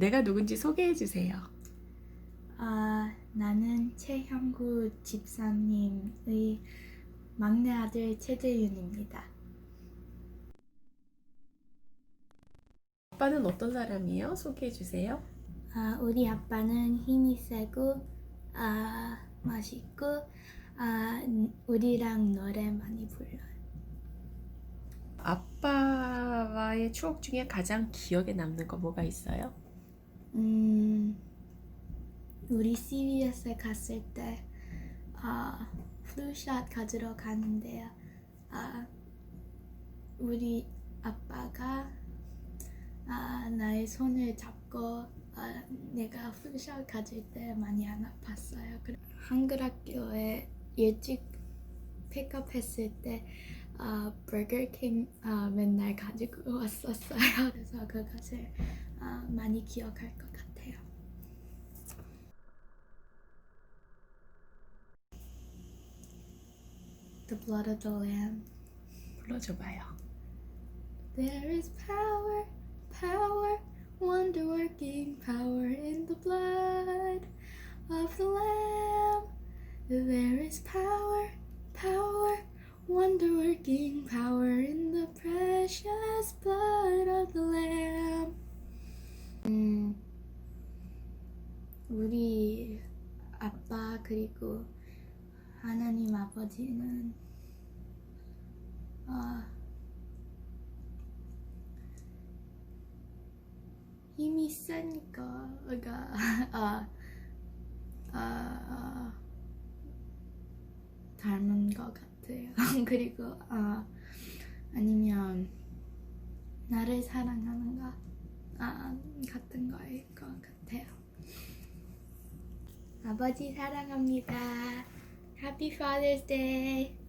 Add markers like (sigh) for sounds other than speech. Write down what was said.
내가 누군지 소개해 주세요. 아, 나는 최형구 집사님의 막내 아들 최재윤입니다. 아빠는 어떤 사람이에요? 소개해 주세요. 아, 우리 아빠는 힘이 세고 아, 맛있고 아, 우리랑 노래 많이 불러요. 아빠와의 추억 중에 가장 기억에 남는 거 뭐가 있어요? 음, 우리 CVS에 갔을 때 아, 플루샷 가지러 가는데요. 아, 우리 아빠가 아, 나의 손을 잡고 아, 내가 플루샷 가질 때 많이 안 아팠어요. 한글 학교에 일찍 픽업했을 때 아, 버거킹 아, 맨날 가지고 왔었어요. (laughs) 그래서 그것을 아, 많이 기억할 것 같아요. The blood of the lamb. 불러줘 봐요. There is power, power, wonder working power in the blood of the lamb. There is power, power, wonder working power in 우리 아빠 그리고 하나님 아버지는 아, 힘이 세니까 가 아, 아, 아, 닮은 것 같아요. (laughs) 그리고 아, 아니면 나를 사랑하는 것 아, 같은 거일 것 같아요. 아버지 사랑합니다. Happy Father's Day.